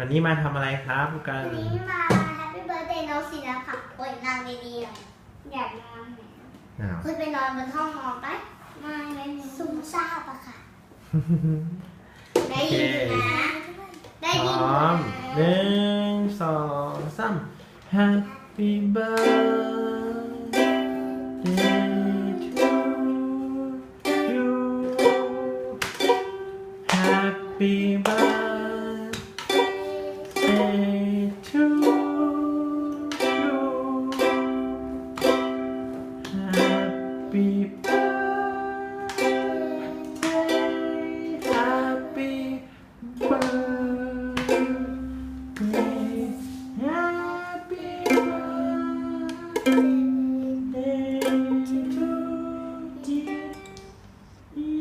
วันนี้มาทำอะไรครับผู้กันวันนี้มาแฮปปี้เบิร์ดเดย์น้องสีนะคะโอ้ยนางดีๆหน่อยอยากนอนไหมอ้าวคุณไปนอนบนห้องนอนไปไม่ไม่ซุ่มซ่ามอะค่ะ ได้ยินนะ ได้พยินร้อนะมหนึ่งสองสาม Happy birthday to you Happy birthday Happy birthday, happy birthday, happy birthday to you.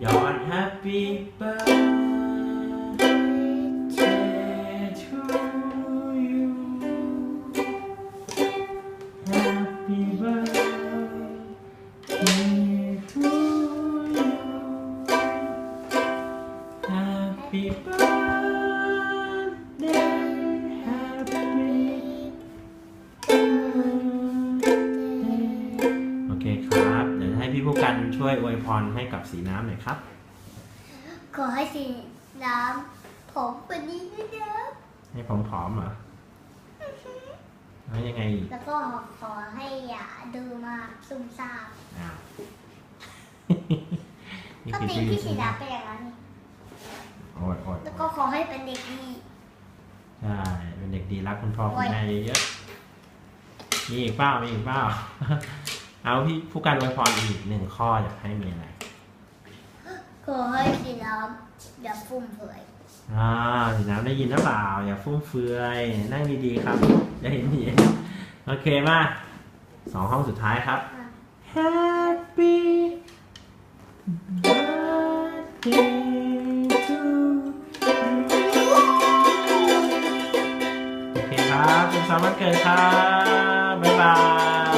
Yawn, happy birthday. Happy birthday to you Happy birthday Happy birthday โอเคครับ เดี๋ยวให้พี่ผู้กันช่วยอวยพรให้กับสีน้ำหน่อยครับ ขอให้สีน้ำผมวันนี้ด้วยนะให้ผมผอมๆเหรอ แล้วยังไงอีกแล้วก็ขอให้อย่าดูมากซุ่มซ่ามอ้าวนี่ก็คือตีชื่อพี่สีน้ำไปอย่างนั้นนี่โอ้ยโอ้ยแล้วก็ขอให้เป็นเด็กดีใช่เป็นเด็กดีรักคุณพ่อโอ้คุณยแม่เยอะๆมีอีกเปล่ามีอีกเปล่าเอาพี่ผู้การอวยพรอีกหนึ่งข้ออยากให้มีอะไร ขอให้สีน้ำอย่าฟุ่มเฟือย อ่าสีน้ำได้ยินหรือเปล่า อย่าฟุ่มเฟือยนั่งดีๆครับจะเห็นเห็นโอเคมาสองห้องสุดท้ายครับ Happy birthday to you โอเคครับเป็นสามวันเกิดครับ บ๊ายบาย